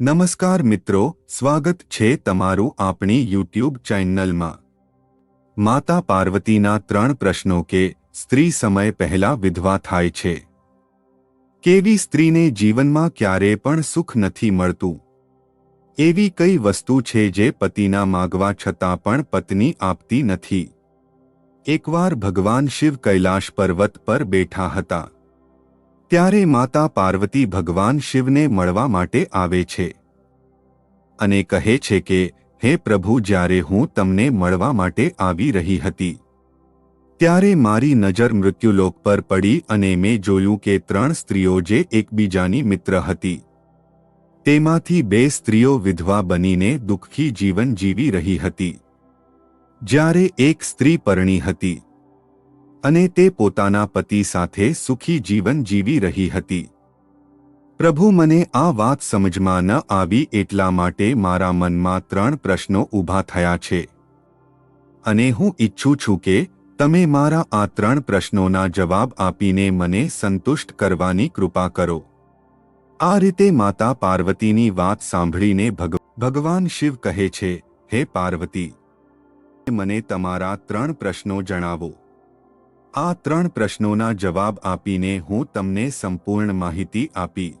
નમસ્કાર મિત્રો, સ્વાગત છે તમારું આપણી યુટ્યુબ ચેનલમાં. માતા પાર્વતીના ત્રણ પ્રશ્નો કે સ્ત્રી સમય પહેલા વિધવા થાય છે. કેવી સ્ત્રીને જીવનમાં ક્યારે પણ સુખ નથી મળતું? એવી કઈ વસ્તુ છે જે પતિના માગવા છતાં પણ પત્ની આપતી નથી? એકવાર ભગવાન શિવ કૈલાશ પર્વત પર બેઠા હતા. ત્યારે માતા પાર્વતી ભગવાન શિવને મળવા માટે આવે છે. અને કહે છે કે, હે પ્રભુ, જ્યારે હું તમને મળવા માટે આવી રહી હતી, ત્યારે મારી નજર મૃત્યુલોક પર પડી અને મેં જોયું કે ત્રણ સ્ત્રીઓ જે એકબીજાની મિત્ર હતી, તેમાંથી બે સ્ત્રીઓ વિધવા બનીને દુઃખી જીવન જીવી રહી હતી. જ્યારે એક સ્ત્રી પરણી હતી અને તે પોતાના પતિ સાથે સુખી જીવન જીવી રહી હતી. પ્રભુ મને આ વાત સમજમાં ન આવી એટલા માટે મારા મનમાં ત્રણ પ્રશ્નો ઊભા થયા છે. અને હું ઈચ્છું છું કે તમે મારા આ ત્રણ પ્રશ્નોના જવાબ આપીને મને સંતુષ્ટ કરવાની કૃપા કરો. આ રીતે માતા પાર્વતીની વાત સાંભળીને ભગ- ભગવાન શિવ કહે છે, હે પાર્વતી, મને તમારા ત્રણ પ્રશ્નો જણાવો. આ ત્રણ પ્રશ્નોના જવાબ આપીને હું તમને સંપૂર્ણ માહિતી આપી.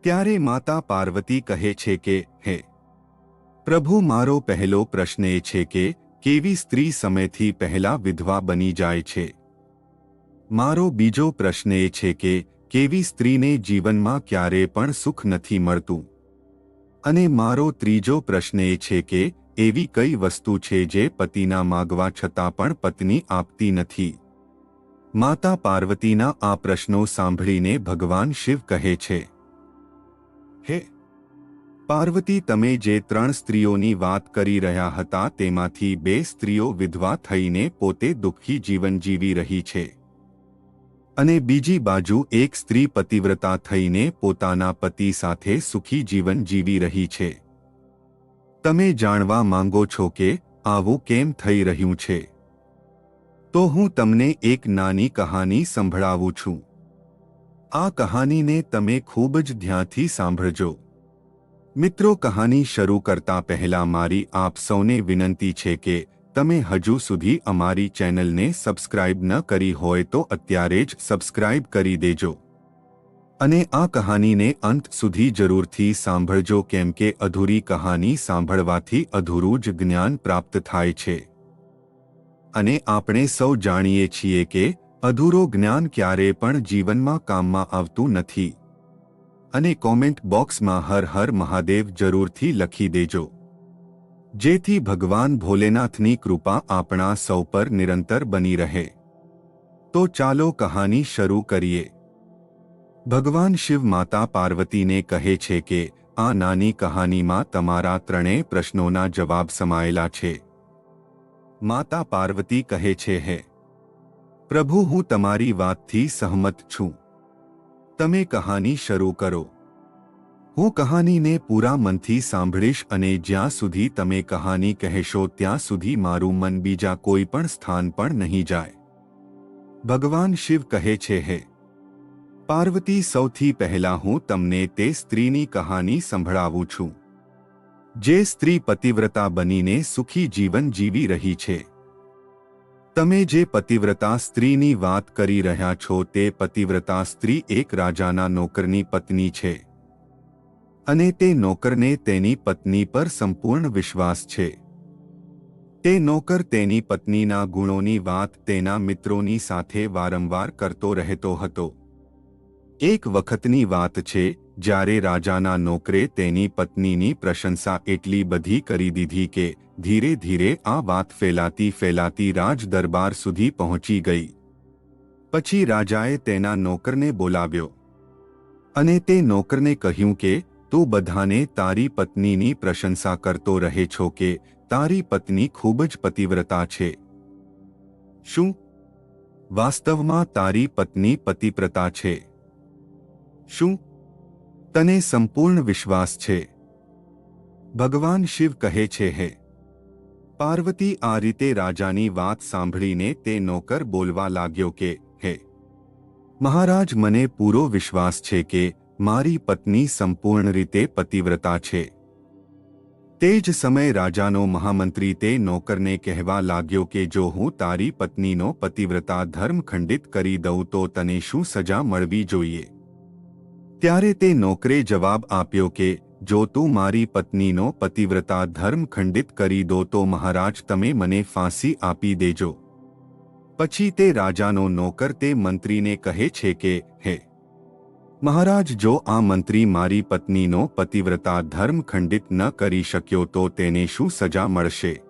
ત્યારે માતા પાર્વતી કહે છે કે, હે, પ્રભુ મારો પહેલો પ્રશ્ન એ છે કે, કેવી સ્ત્રી સમયથી પહેલા વિધવા બની જાય છે? મારો બીજો પ્રશ્ન એ છે કે, કેવી સ્ત્રીને જીવનમાં ક્યારે પણ સુખ નથી મળતું? અને મારો ત્રીજો પ્રશ્ન એ છે કે એવી કઈ વસ્તુ છે જે પતિના માગવા છતાં પણ પત્ની આપતી નથી? માતા પાર્વતીના આ પ્રશ્નો સાંભળીને ભગવાન શિવ કહે છે, હે, પાર્વતી, તમે જે ત્રણ સ્ત્રીઓની વાત કરી રહ્યા હતા તેમાંથી બે સ્ત્રીઓ વિધવા થઈને પોતે દુઃખી જીવન જીવી રહી છે. અને બીજી બાજુ એક સ્ત્રી પતિવ્રતા થઈને પોતાના પતિ સાથે સુખી જીવન જીવી રહી છે. તમે જાણવા માંગો છો કે આવું કેમ થઈ રહ્યું છે? તો હું તમને એક નાની કહાની સંભળાવું છું. આ કહાનીને તમે ખૂબ જ ધ્યાનથી સાંભળજો. મિત્રો, કહાની શરૂ કરતા પહેલા મારી આપ સૌને વિનંતી છે કે તમે હજુ સુધી અમારી ચેનલને સબસ્ક્રાઇબ ન કરી હોય તો અત્યારે જ સબસ્ક્રાઇબ કરી દેજો. અને આ કહાનીને અંત સુધી જરૂરથી સાંભળજો કેમ કે અધૂરી કહાની સાંભળવાથી અધૂરું જ જ્ઞાન પ્રાપ્ત થાય છે. અને આપણે સૌ જાણીએ છીએ કે અધૂરો જ્ઞાન ક્યારે પણ જીવનમાં કામમાં આવતું નથી. અને કોમેન્ટ બોક્સમાં હર હર મહાદેવ જરૂરથી લખી દેજો. જેથી ભગવાન ભોલેનાથની કૃપા આપણા સૌ પર નિરંતર બની રહે. તો ચાલો કહાની શરૂ કરીએ. ભગવાન શિવ માતા પાર્વતીને કહે છે કે, આ નાની કહાનીમાં તમારા ત્રણેય પ્રશ્નોના જવાબ સમાયેલા છે. માતા પાર્વતી કહે છે, હે, પ્રભુ, હું તમારી વાતથી સહમત છું. તમે કહાની શરૂ કરો. હું કહાનીને પૂરા મનથી સાંભળીશ અને જ્યાં સુધી તમે કહાની કહેશો, ત્યાં સુધી મારું મન બીજા કોઈ પણ સ્થાન પણ નહીં જાય. ભગવાન શિવ કહે છે, હે પાર્વતી સૌથી પહેલા હું તમને તે સ્ત્રીની કહાની સંભળાવું છું. જે સ્ત્રી પતિવ્રતા બનીને સુખી જીવન જીવી રહી છે. તમે જે પતિવ્રતા સ્ત્રીની વાત કરી રહ્યા છો તે પતિવ્રતા સ્ત્રી એક રાજાના નોકરની પત્ની છે. અને તે નોકરને તેની પત્ની પર સંપૂર્ણ વિશ્વાસ છે. તે નોકર તેની પત્નીના ગુણોની વાત તેના મિત્રોની સાથે વારંવાર કરતો રહેતો હતો. એક વખતની વાત છે, જ્યારે રાજાના નોકરે તેની પત્નીની પ્રશંસા એટલી બધી કરી દીધી કે ધીરે ધીરે આ વાત ફેલાતી ફેલાતી રાજ દરબાર સુધી પહોંચી ગઈ. પછી રાજાએ તેના નોકરને બોલાવ્યો. અને તે નોકરને કહ્યું કે, તું બધાને તારી પત્નીની પ્રશંસા કરતો રહે છો કે તારી પત્ની ખૂબ જ પતિવ્રતા છે. શું? વાસ્તવમાં તારી પત્ની પતિવ્રતા છે? શું તને સંપૂર્ણ વિશ્વાસ છે ભગવાન શિવ કહે છે હે પાર્વતી આ રીતે રાજાની વાત સાંભળીને તે નોકર બોલવા લાગ્યો કે હે મહારાજ મને પૂરો વિશ્વાસ છે કે મારી પત્ની સંપૂર્ણ રીતે પતિવ્રતા છે તે જ સમયે રાજાનો મહામંત્રી તે નોકરને કહેવા લાગ્યો કે જો હું તારી પત્નીનો પતિવ્રતા ધર્મ ખંડિત કરી દઉં તો તને શું સજા મળવી જોઈએ ત્યારે તે નોકરે જવાબ આપ્યો કે, જો તું મારી પત્નીનો પતિવ્રતા ધર્મ ખંડિત કરી દો તો મહારાજ તમે મને ફાંસી આપી દેજો. પછી તે રાજાનો નોકર તે મંત્રીને કહે છે કે, હે, મહારાજ જો આ મંત્રી મારી પત્નીનો પતિવ્રતા ધર્મ ખંડિત ન કરી શક્યો તો તેને શું સજા મળશે?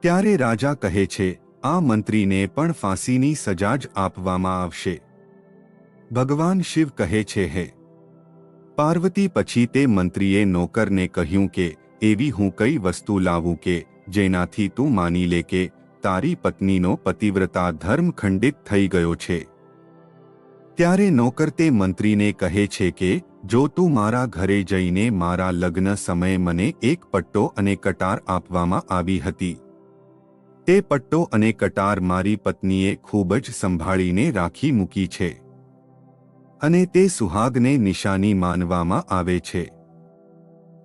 ત્યારે રાજા કહે છે, આ મંત્રીને પણ ફાંસીની સજા જ આપવામાં આવશે. ભગવાન શિવ કહે છે, હે, પાર્વતી પછી તે મંત્રીએ નોકરને કહ્યું કે, એવી હું કઈ વસ્તુ લાવું કે, જેનાથી તું માની લે કે, તારી પત્નીનો પતિવ્રતા ધર્મ ખંડિત થઈ ગયો છે. ત્યારે નોકર તે મંત્રીને કહે છે કે, જો તું મારા ઘરે જઈને મારા લગ્ન સમયે મને એક પટ્ટો અને કટાર આપવામાં આવી હતી. તે પટ્ટો અને કટાર મારી પત્નીએ ખૂબ જ સંભાળીને રાખી મૂકી છે. અને તે સુહાગને નિશાની માનવામાં આવે છે.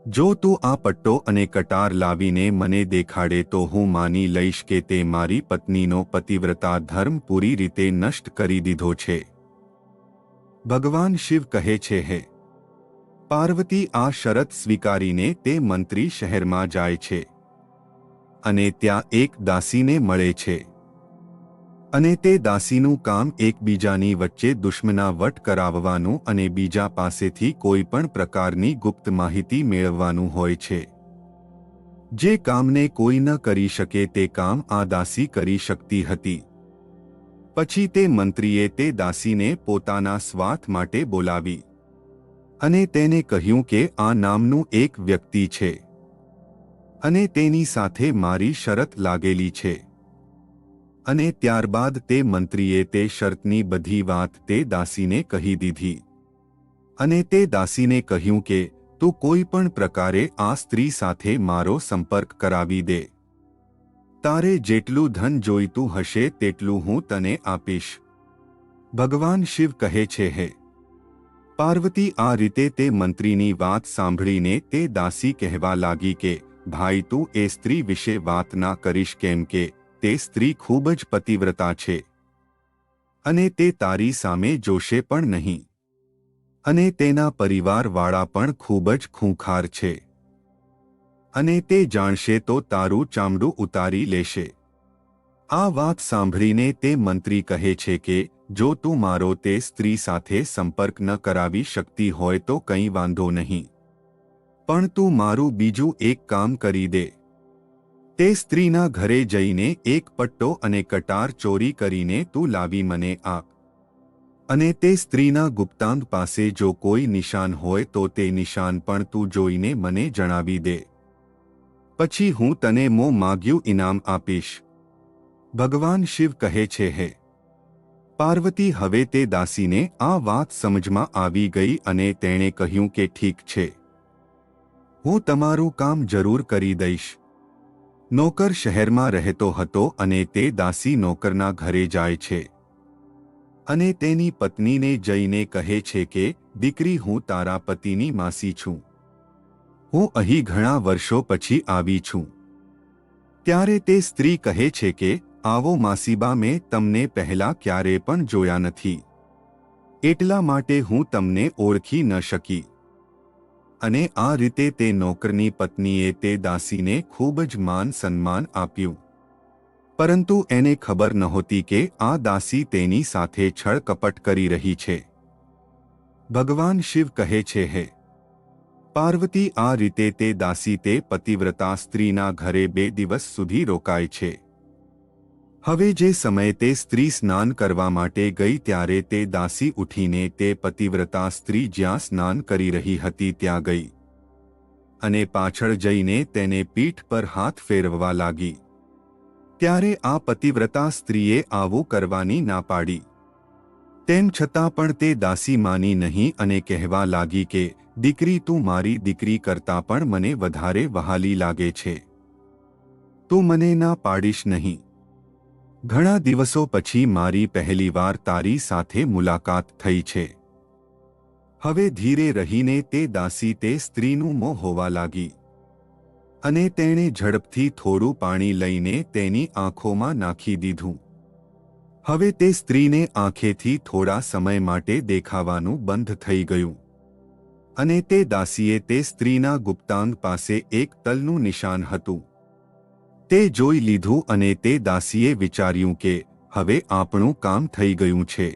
જો તું આ પટ્ટો અને કટાર લાવીને મને દેખાડે તો હું માની લઈશ કે તે મારી પત્નીનો પતિવ્રતા ધર્મ પૂરી રીતે નષ્ટ કરી દીધો છે. ભગવાન શિવ કહે છે, હે, પાર્વતી આ શરત સ્વીકારીને તે મંત્રી શહેરમાં જાય છે. અને ત્યાં એક દાસીને મળે છે. અને તે દાસીનું કામ એકબીજાની વચ્ચે દુશ્મના વટ કરાવવાનું અને બીજા પાસેથી કોઈ પણ પ્રકારની ગુપ્ત માહિતી મેળવવાનું હોય છે. જે કામને કોઈ ન કરી શકે તે કામ આ દાસી કરી શકતી હતી. પછી તે મંત્રીએ તે દાસીને પોતાના સ્વાર્થ માટે બોલાવી. અને તેને કહ્યું કે આ નામનું એક વ્યક્તિ છે. અને તેની સાથે મારી શરત લાગેલી છે. અને ત્યારબાદ તે મંત્રીએ તે શરતની બધી વાત તે દાસીને કહી દીધી. અને તે દાસીને કહ્યું કે, તું કોઈ પણ પ્રકારે આ સ્ત્રી સાથે મારો સંપર્ક કરાવી દે. તારે જેટલું ધન જોઈતું હશે તેટલું હું તને આપીશ. ભગવાન શિવ કહે છે, હે. પાર્વતી આ રીતે તે મંત્રીની વાત સાંભળીને તે દાસી કહેવા લાગી કે, ભાઈ, તું એ સ્ત્રી વિશે વાત ના કરીશ કેમ કે તે સ્ત્રી ખૂબ જ પતિવ્રતા છે. અને તે તારી સામે જોશે પણ નહીં. અને તેના પરિવારવાળા પણ ખૂબ જ ખૂંખાર છે. અને તે જાણશે તો તારું ચામડું ઉતારી લેશે. આ વાત સાંભળીને તે મંત્રી કહે છે કે, જો તું મારો તે સ્ત્રી સાથે સંપર્ક ન કરાવી શકતી હોય તો કંઈ વાંધો નહીં. પણ તું મારું બીજું એક કામ કરી દે. તે સ્ત્રીના ઘરે જઈને એક પટ્ટો અને કટાર ચોરી કરીને તું લાવી મને આપ. અને તે સ્ત્રીના ગુપ્તાંગ પાસે જો કોઈ નિશાન હોય તો તે નિશાન પણ તું જોઈને મને જણાવી દે. પછી હું તને મો માગ્યું ઇનામ આપીશ. ભગવાન શિવ કહે છે, હે. પાર્વતી હવે તે દાસીને આ વાત સમજમાં આવી ગઈ અને તેણે કહ્યું કે ઠીક છે. હું તમારું કામ જરૂર કરી દઈશ. નોકર શહેરમાં રહેતો હતો અને તે દાસી નોકરના ઘરે જાય છે. અને તેની પત્નીને જઈને કહે છે કે, દીકરી, હું તારા પતિની માસી છું. હું અહીં ઘણા વર્ષો પછી આવી છું. ત્યારે તે સ્ત્રી કહે છે કે, આવો માસીબા, મેં તમને પહેલા ક્યારે પણ જોયા નથી. એટલા માટે હું તમને ઓળખી ન શકી. અને આ રીતે તે નોકરની પત્નીએ તે દાસીને ખૂબ જ માન સન્માન આપ્યું. પરંતુ એને ખબર નહોતી કે આ દાસી તેની સાથે છળ કપટ કરી રહી છે. ભગવાન શિવ કહે છે, હે, પાર્વતી આ રીતે તે દાસી તે પતિવ્રતા સ્ત્રીના ઘરે બે દિવસ સુધી રોકાય છે. હવે જે સમયે તે સ્ત્રી સ્નાન કરવા માટે ગઈ ત્યારે તે દાસી ઉઠીને તે પતિવ્રતા સ્ત્રી જ્યાં સ્નાન કરી રહી હતી ત્યાં ગઈ. અને પાછળ જઈને તેને પીઠ પર હાથ ફેરવવા લાગી. ત્યારે આ પતિવ્રતા સ્ત્રીએ આવું કરવાની ના પાડી. તેમ છતાં પણ તે દાસી માની નહીં અને કહેવા લાગી કે, દીકરી તું મારી દીકરી કરતાં પણ મને વધારે વહાલી લાગે છે. તું મને ના પાડીશ નહીં. ઘણા દિવસો પછી મારી પહેલીવાર તારી સાથે મુલાકાત થઈ છે. હવે ધીરે રહીને તે દાસી તે સ્ત્રીનું મોં હોવા લાગી. અને તેણે ઝડપથી થોડું પાણી લઈને તેની આંખોમાં નાખી દીધું. હવે તે સ્ત્રીને આંખેથી થોડા સમય માટે દેખાવાનું બંધ થઈ ગયું. અને તે દાસીએ તે સ્ત્રીના ગુપ્તાંગ પાસે એક તલનું નિશાન હતું. તે જોઈ લીધું અને તે દાસીએ વિચાર્યું કે, હવે આપણું કામ થઈ ગયું છે.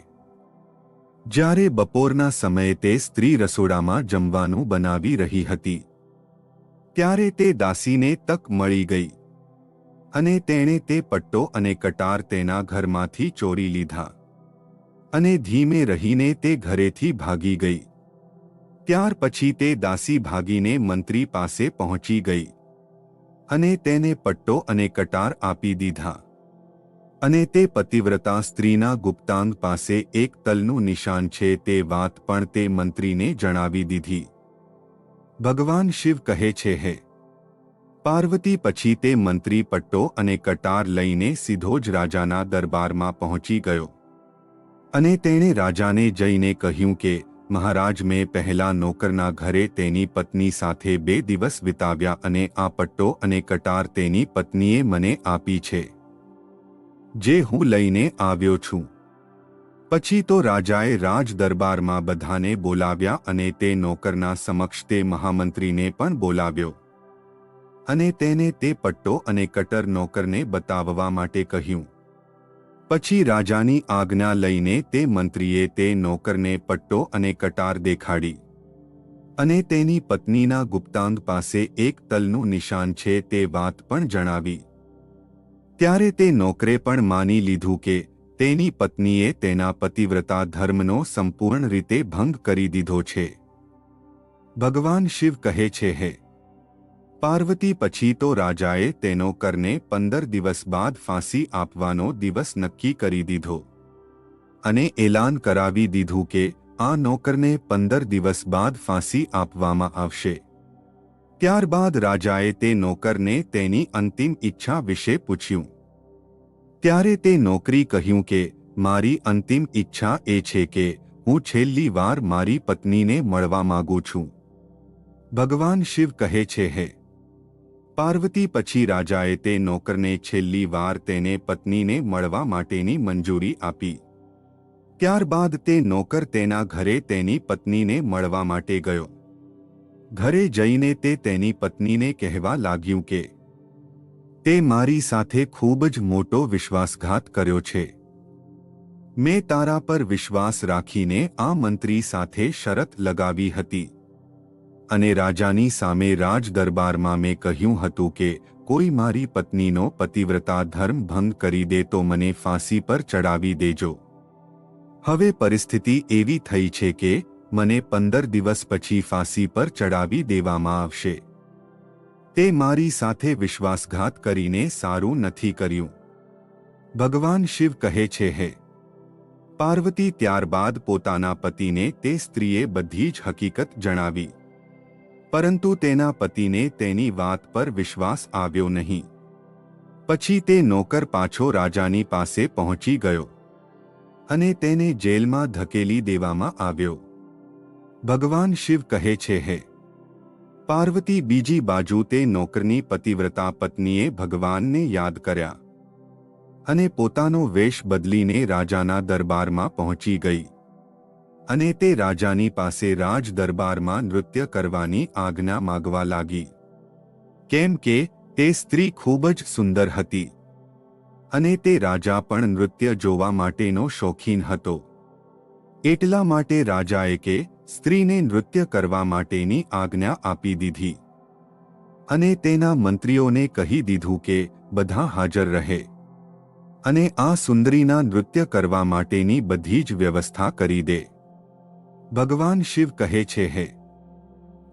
જ્યારે બપોરના સમયે તે સ્ત્રી રસોડામાં જમવાનું બનાવી રહી હતી, ત્યારે તે દાસીને તક મળી ગઈ અને તેણે તે પટ્ટો અને કટાર તેના ઘરમાંથી ચોરી લીધા અને ધીમે રહીને તે ઘરેથી ભાગી ગઈ. ત્યાર પછી તે દાસી ભાગીને મંત્રી પાસે પહોંચી ગઈ. અને તેને પટ્ટો અને કટાર આપી દીધા. અને તે પતિવ્રતા સ્ત્રીના ગુપ્તાંગ પાસે એક તલનું નિશાન છે તે વાત પણ તે મંત્રીને જણાવી દીધી. ભગવાન શિવ કહે છે, હે. પાર્વતી પછી તે મંત્રી પટ્ટો અને કટાર લઈને સીધો જ રાજાના દરબારમાં પહોંચી ગયો. અને તેણે રાજાને જઈને કહ્યું કે મહારાજ મેં પહેલા નોકરના ઘરે તેની પત્ની સાથે બે દિવસ વિતાવ્યા અને આ પટ્ટો અને કટાર તેની પત્નીએ મને આપી છે. જે હું લઈને આવ્યો છું. પછી તો રાજાએ રાજ દરબારમાં બધાને બોલાવ્યા અને તે નોકરના સમક્ષ તે મહામંત્રીને પણ બોલાવ્યો. અને તેને તે પટ્ટો અને કટર નોકરને બતાવવા માટે કહ્યું. પછી રાજાની આજ્ઞા લઈને તે મંત્રીએ તે નોકરને પટ્ટો અને કટાર દેખાડી. અને તેની પત્નીના ગુપ્તાંગ પાસે એક તલનું નિશાન છે તે વાત પણ જણાવી. ત્યારે તે નોકરે પણ માની લીધું કે તેની પત્નીએ તેના પતિવ્રતા ધર્મનો સંપૂર્ણ રીતે ભંગ કરી દીધો છે. ભગવાન શિવ કહે છે, હે પાર્વતી પછી તો રાજાએ તેનો કરને પંદર દિવસ બાદ ફાંસી આપવાનો દિવસ નક્કી કરી દીધો. અને એલાન કરાવી દીધું કે આ નોકરને પંદર દિવસ બાદ ફાંસી આપવામાં આવશે. ત્યારબાદ રાજાએ તે નોકરને તેની અંતિમ ઈચ્છા વિશે પૂછ્યું. ત્યારે તે નોકરી કહ્યું કે, મારી અંતિમ ઈચ્છા એ છે કે હું છેલ્લી વાર મારી પત્નીને મળવા માંગુ છું. ભગવાન શિવ કહે છે, હે પાર્વતી પછી રાજાએ તે નોકરને છેલ્લી વાર તેને પત્નીને મળવા માટેની મંજૂરી આપી. ત્યારબાદ તે નોકર તેના ઘરે તેની પત્નીને મળવા માટે ગયો. ઘરે જઈને તે તેની પત્નીને કહેવા લાગ્યું કે, તે મારી સાથે ખૂબ જ મોટો વિશ્વાસઘાત કર્યો છે. મેં તારા પર વિશ્વાસ રાખીને આ મંત્રી સાથે શરત લગાવી હતી. અને રાજાની સામે રાજ દરબારમાં મેં કહ્યું હતું કે, કોઈ મારી પત્નીનો પતિવ્રતા ધર્મ ભંગ કરી દે તો મને ફાંસી પર ચડાવી દેજો. હવે પરિસ્થિતિ એવી થઈ છે કે, મને પંદર દિવસ પછી ફાંસી પર ચડાવી દેવામાં આવશે. તે મારી સાથે વિશ્વાસઘાત કરીને સારું નથી કર્યું. ભગવાન શિવ કહે છે, હે, પાર્વતી ત્યારબાદ પોતાના પતિને તે સ્ત્રીએ બધી જ હકીકત જણાવી. પરંતુ તેના પતિને તેની વાત પર વિશ્વાસ આવ્યો નહીં. પછી તે નોકર પાછો રાજાની પાસે પહોંચી ગયો અને તેને જેલમાં ધકેલી દેવામાં આવ્યો. ભગવાન શિવ કહે છે, હે, પાર્વતી, બીજી બાજુ તે નોકરની પતિવ્રતા પત્નીએ ભગવાનને યાદ કર્યા અને પોતાનો વેશ બદલીને રાજાના દરબારમાં પહોંચી ગઈ. અને તે રાજાની પાસે રાજ દરબારમાં નૃત્ય કરવાની આજ્ઞા માગવા લાગી. કેમ કે, તે સ્ત્રી ખૂબ જ સુંદર હતી. અને તે રાજા પણ નૃત્ય જોવા માટેનો શોખીન હતો. એટલા માટે રાજાએ કે, સ્ત્રીને નૃત્ય કરવા માટેની આજ્ઞા આપી દીધી. અને તેના મંત્રીઓને કહી દીધું કે, બધા હાજર રહે. અને આ સુંદરીના નૃત્ય કરવા માટેની બધી જ વ્યવસ્થા કરી દે. ભગવાન શિવ કહે છે, હે.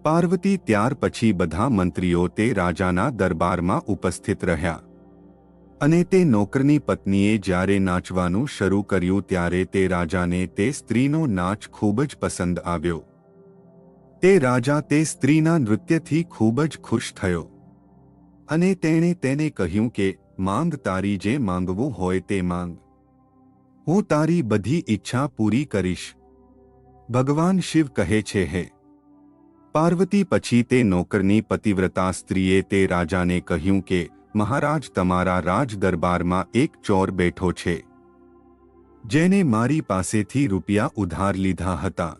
પાર્વતી ત્યાર પછી બધા મંત્રીઓ તે રાજાના દરબારમાં ઉપસ્થિત રહ્યા. અને તે નોકરની પત્નીએ જ્યારે નાચવાનું શરૂ કર્યું ત્યારે તે રાજાને તે સ્ત્રીનો નાચ ખૂબ જ પસંદ આવ્યો. તે રાજા તે સ્ત્રીના નૃત્યથી ખૂબ જ ખુશ થયો. અને તેણે તેને કહ્યું કે, માંગ તારી જે માંગવું હોય તે માંગ. હું તારી બધી ઈચ્છા પૂરી કરીશ. ભગવાન શિવ કહે છે, હે, પાર્વતી પછી તે નોકરની પતિવ્રતા સ્ત્રીએ તે રાજાને કહ્યું કે, મહારાજ, તમારા રાજ દરબારમાં એક ચોર બેઠો છે, જેને મારી પાસેથી રૂપિયા ઉધાર લીધા હતા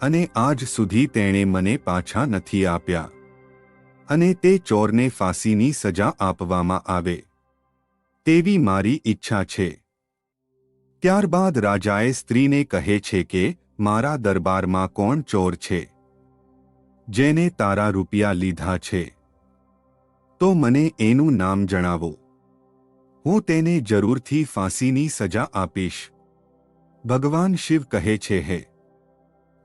અને આજ સુધી તેણે મને પાછા નથી આપ્યા અને તે ચોરને ફાંસીની સજા આપવામાં આવે તેવી મારી ઈચ્છા છે. ત્યારબાદ રાજાએ સ્ત્રીને કહે છે કે મારા દરબારમાં કોણ ચોર છે? જેને તારા રૂપિયા લીધા છે. તો મને એનું નામ જણાવો. હું તેને જરૂરથી ફાંસીની સજા આપીશ. ભગવાન શિવ કહે છે, હે.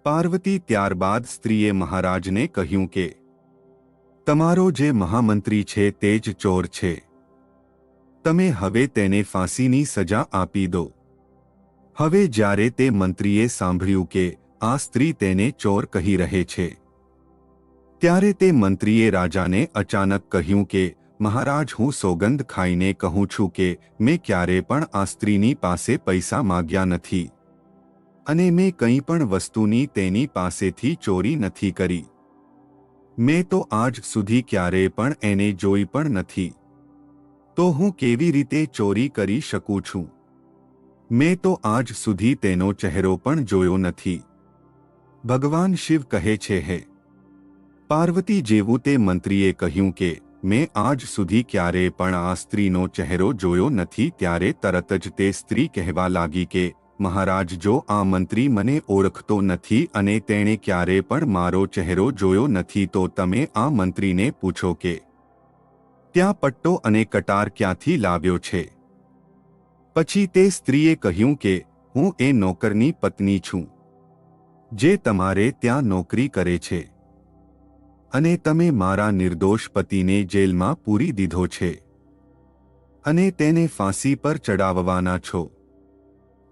પાર્વતી ત્યારબાદ સ્ત્રીએ મહારાજને કહ્યું કે, તમારો જે મહામંત્રી છે તે જ ચોર છે. તમે હવે તેને ફાંસીની સજા આપી દો. હવે જ્યારે તે મંત્રીએ સાંભળ્યું કે આ સ્ત્રી તેને ચોર કહી રહે છે, ત્યારે તે મંત્રીએ રાજાને અચાનક કહ્યું કે, મહારાજ, હું સોગંદ ખાઈને કહું છું કે મેં ક્યારે પણ આ સ્ત્રીની પાસે પૈસા માગ્યા નથી અને મેં કંઈ પણ વસ્તુની તેની પાસેથી ચોરી નથી કરી. મેં તો આજ સુધી ક્યારેય પણ એને જોઈ પણ નથી. તો હું કેવી રીતે ચોરી કરી શકું છું? મેં તો આજ સુધી તેનો ચહેરો પણ જોયો નથી. ભગવાન શિવ કહે છે, હે. પાર્વતી જેવું તે મંત્રીએ કહ્યું કે, મેં આજ સુધી ક્યારે પણ આ સ્ત્રીનો ચહેરો જોયો નથી, ત્યારે તરત જ તે સ્ત્રી કહેવા લાગી કે, મહારાજ, જો આ મંત્રી મને ઓળખતો નથી અને તેણે ક્યારે પણ મારો ચહેરો જોયો નથી, તો તમે આ મંત્રીને પૂછો કે, ત્યાં પટ્ટો અને કટાર ક્યાંથી લાવ્યો છે? પછી તે સ્ત્રીએ કહ્યું કે, હું એ નોકરની પત્ની છું, જે તમારે ત્યાં નોકરી કરે છે. અને તમે મારા નિર્દોષ પતિને જેલમાં પૂરી દીધો છે. અને તેને ફાંસી પર ચડાવવાના છો.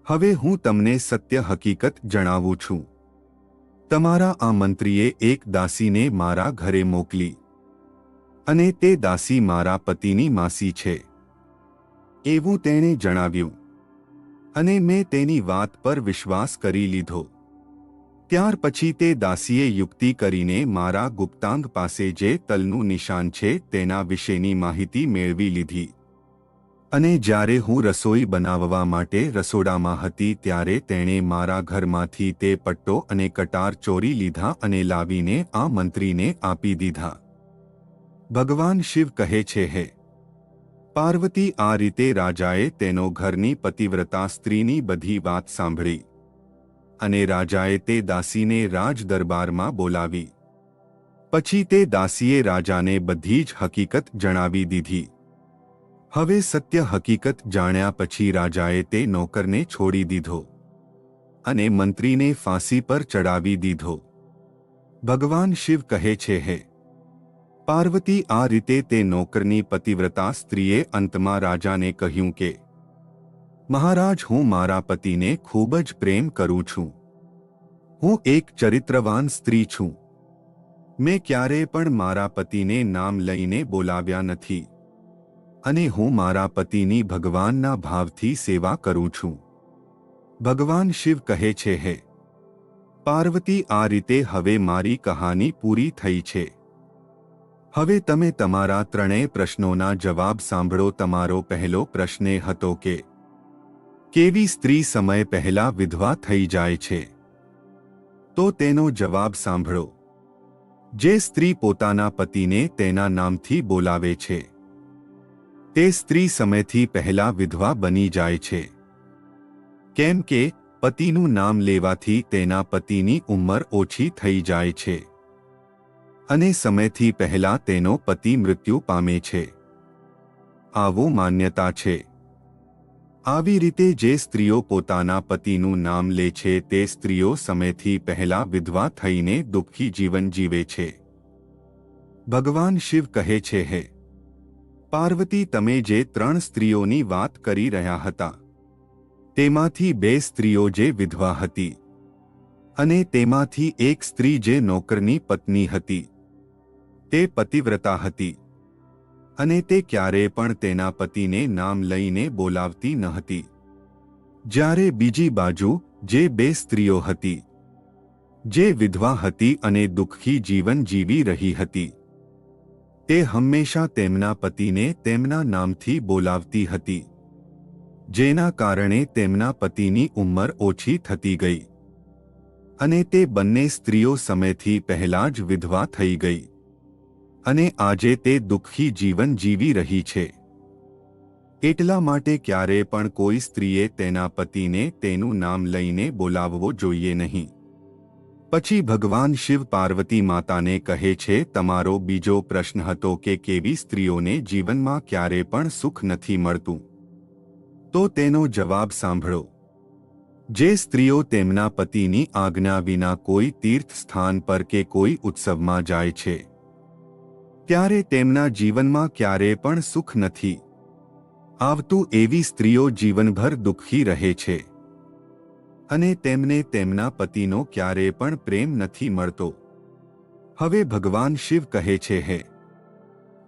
હવે હું તમને સત્ય હકીકત જણાવું છું. તમારા આ મંત્રીએ એક દાસીને મારા ઘરે મોકલી. અને તે દાસી મારા પતિની માસી છે. એવું તેણે જણાવ્યું. અને મેં તેની વાત પર વિશ્વાસ કરી લીધો. ત્યાર પછી તે દાસીએ યુક્તિ કરીને મારા ગુપ્તાંગ પાસે જે તલનું નિશાન છે તેના વિશેની માહિતી મેળવી લીધી. અને જ્યારે હું રસોઈ બનાવવા માટે રસોડામાં હતી ત્યારે તેણે મારા ઘરમાંથી તે પટ્ટો અને કટાર ચોરી લીધા અને લાવીને આ મંત્રીને આપી દીધા. ભગવાન શિવ કહે છે, હે પાર્વતી આ રીતે રાજાએ તેનો ઘરની પતિવ્રતા સ્ત્રીની બધી વાત સાંભળી અને રાજાએ તે દાસીને રાજ દરબારમાં બોલાવી. પછી તે દાસીએ રાજાને બધી જ હકીકત જણાવી દીધી. હવે સત્ય હકીકત જાણ્યા પછી રાજાએ તે નોકરને છોડી દીધો અને મંત્રીને ફાંસી પર ચડાવી દીધો. ભગવાન શિવ કહે છે, હે પાર્વતી આ રીતે તે નોકરની પતિવ્રતા સ્ત્રીએ અંતમાં રાજાને કહ્યું કે, મહારાજ, હું મારા પતિને ખૂબ જ પ્રેમ કરું છું. હું એક ચરિત્રવાન સ્ત્રી છું. મેં ક્યારેય પણ મારા પતિને નામ લઈને બોલાવ્યા નથી. અને હું મારા પતિની ભગવાનના ભાવથી સેવા કરું છું. ભગવાન શિવ કહે છે, હે, પાર્વતી આ રીતે હવે મારી કહાની પૂરી થઈ છે. હવે તમે તમારા ત્રણેય પ્રશ્નોના જવાબ સાંભળો. તમારો પહેલો પ્રશ્ન હતો કે, કેવી સ્ત્રી સમય પહેલા વિધવા થઈ જાય છે? તો તેનો જવાબ સાંભળો. જે સ્ત્રી પોતાના પતિને તેના નામથી બોલાવે છે, તે સ્ત્રી સમયથી પહેલા વિધવા બની જાય છે. કેમ કે, પતિનું નામ લેવાથી તેના પતિની ઉંમર ઓછી થઈ જાય છે. અને સમયથી પહેલા તેનો પતિ મૃત્યુ પામે છે. આવું માન્યતા છે. આવી રીતે જે સ્ત્રીઓ પોતાના પતિનું નામ લે છે તે સ્ત્રીઓ સમયથી પહેલા વિધવા થઈને દુઃખી જીવન જીવે છે. ભગવાન શિવ કહે છે, હે, પાર્વતી, તમે જે ત્રણ સ્ત્રીઓની વાત કરી રહ્યા હતા, તેમાંથી બે સ્ત્રીઓ જે વિધવા હતી, અને તેમાંથી એક સ્ત્રી જે નોકરની પત્ની હતી તે પતિવ્રતા હતી. અને તે ક્યારેય પણ તેના પતિને નામ લઈને બોલાવતી ન હતી. જ્યારે બીજી બાજુ, જે બે સ્ત્રીઓ હતી. જે વિધવા હતી અને દુઃખી જીવન જીવી રહી હતી. તે હંમેશા તેમના પતિને તેમના નામથી બોલાવતી હતી. જેના કારણે તેમના પતિની ઉંમર ઓછી થતી ગઈ. અને તે બંને સ્ત્રીઓ સમયથી પહેલાં જ વિધવા થઈ ગઈ. અને આજે તે દુઃખી જીવન જીવી રહી છે. એટલા માટે ક્યારે પણ કોઈ સ્ત્રીએ તેના પતિને તેનું નામ લઈને બોલાવવો જોઈએ નહીં. પછી ભગવાન શિવ પાર્વતી માતાને કહે છે, તમારો બીજો પ્રશ્ન હતો કે કેવી સ્ત્રીઓને જીવનમાં ક્યારે પણ સુખ નથી મળતું. તો તેનો જવાબ સાંભળો. જે સ્ત્રીઓ તેમના પતિની આજ્ઞા વિના કોઈ તીર્થ સ્થાન પર કે કોઈ ઉત્સવમાં જાય છે ત્યારે તેમના જીવનમાં ક્યારે પણ સુખ નથી. આવતું એવી સ્ત્રીઓ જીવનભર દુઃખી રહે છે. અને તેમને તેમના પતિનો ક્યારે પણ પ્રેમ નથી મળતો. હવે ભગવાન શિવ કહે છે હે,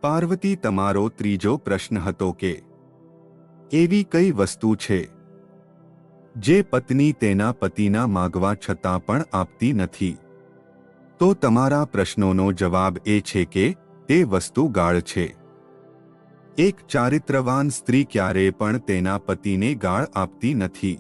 પાર્વતી તમારો ત્રીજો પ્રશ્ન હતો કે, એવી કઈ વસ્તુ છે? જે પત્ની તેના પતિના માગવા છતાં પણ આપતી નથી. તો તમારા પ્રશ્નોનો જવાબ એ છે કે તે વસ્તુ ગાળ છે. એક ચારિત્રવાન સ્ત્રી ક્યારે પણ તેના પતિને ગાળ આપતી નથી.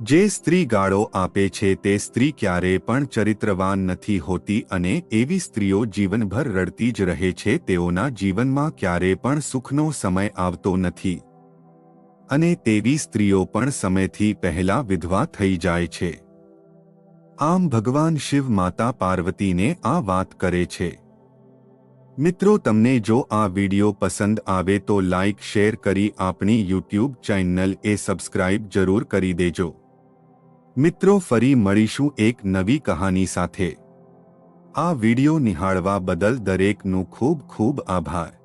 જે સ્ત્રી ગાળો આપે છે તે સ્ત્રી ક્યારે પણ ચરિત્રવાન નથી હોતી અને એવી સ્ત્રીઓ જીવનભર રડતી જ રહે છે તેઓના જીવનમાં ક્યારે પણ સુખનો સમય આવતો નથી. અને તેવી સ્ત્રીઓ પણ સમયથી પહેલા વિધવા થઈ જાય છે. આમ ભગવાન શિવ માતા પાર્વતીને આ વાત કરે છે. મિત્રો, તમને જો આ વિડિયો પસંદ આવે તો લાઇક શેર કરી આપણી યુટ્યુબ ચેનલ એ સબસ્ક્રાઇબ જરૂર કરી દેજો. મિત્રો, ફરી મળીશું એક નવી કહાની સાથે. આ વિડિયો નિહાળવા બદલ દરેકનું ખૂબ ખૂબ આભાર.